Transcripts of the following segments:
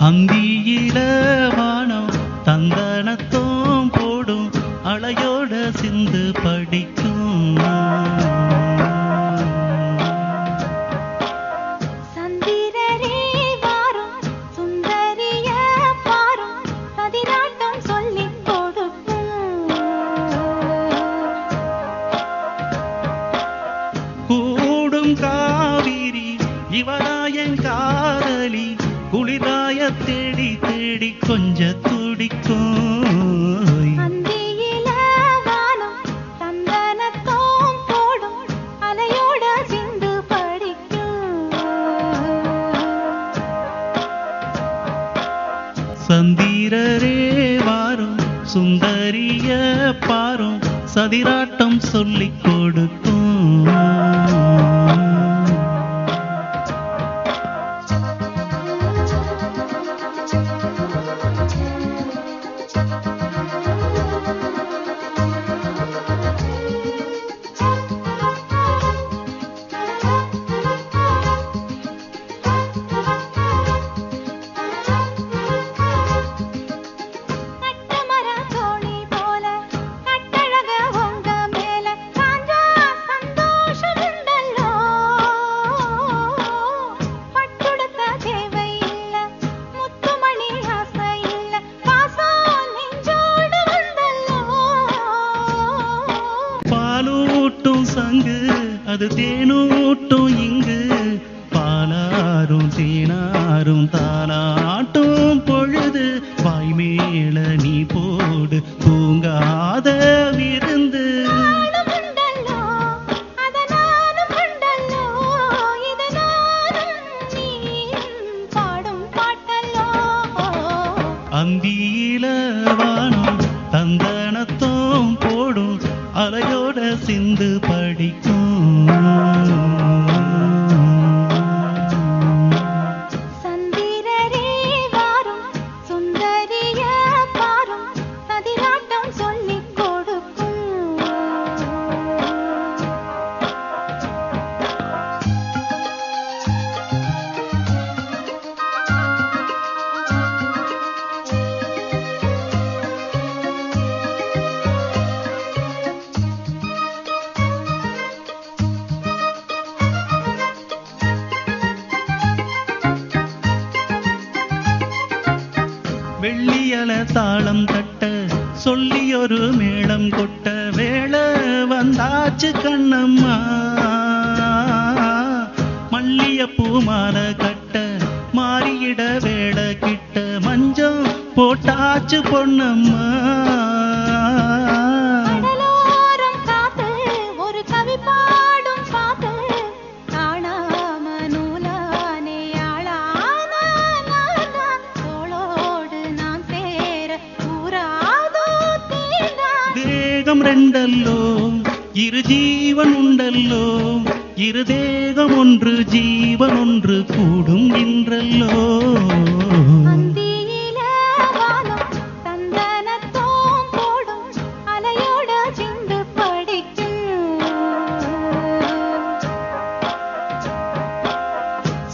அந்தியில வானம் தந்தனத்தோம் போடும் அலையோட சிந்து படிக்கும். கூடும் காவிரி இவராயன் கொஞ்ச துடிக்கும். சந்திரரே வாரும் சுந்தரிய பாரும் சதிராட்டம் சொல்லிக் கொடுக்கும். அது தேனூட்டும் இங்கு. பாலாரும் தேனாரும் தாலாட்டும் பொழுது. வாய்மேல நீ போடு தூங்காத விருந்து சிந்து படிக்கும். வெள்ளியல தாளம் தட்ட சொல்லி ஒரு மேளம் கொட்ட வேளை வந்தாச்சு கண்ணம்மா. மல்லியப்பூ மாலை கட்ட மாறியிட வேளை கிட்ட மஞ்சம் போட்டாச்சு பொண்ணம்மா தேகம் ரெண்டல்லோ. இரு ஜீவன் உண்டல்லோ. இரு தேகம் ஒன்று ஜீவன் ஒன்று கூடும் இன்றல்லோ.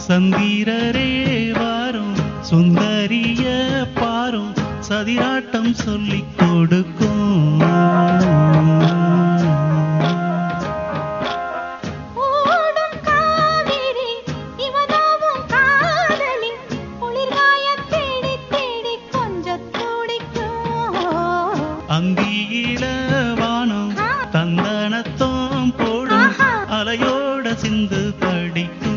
சந்திரரே வாரும் சுந்தரிய பாரும் சதிராட்டம் சொல்லிக் சிந்து படிக்கும்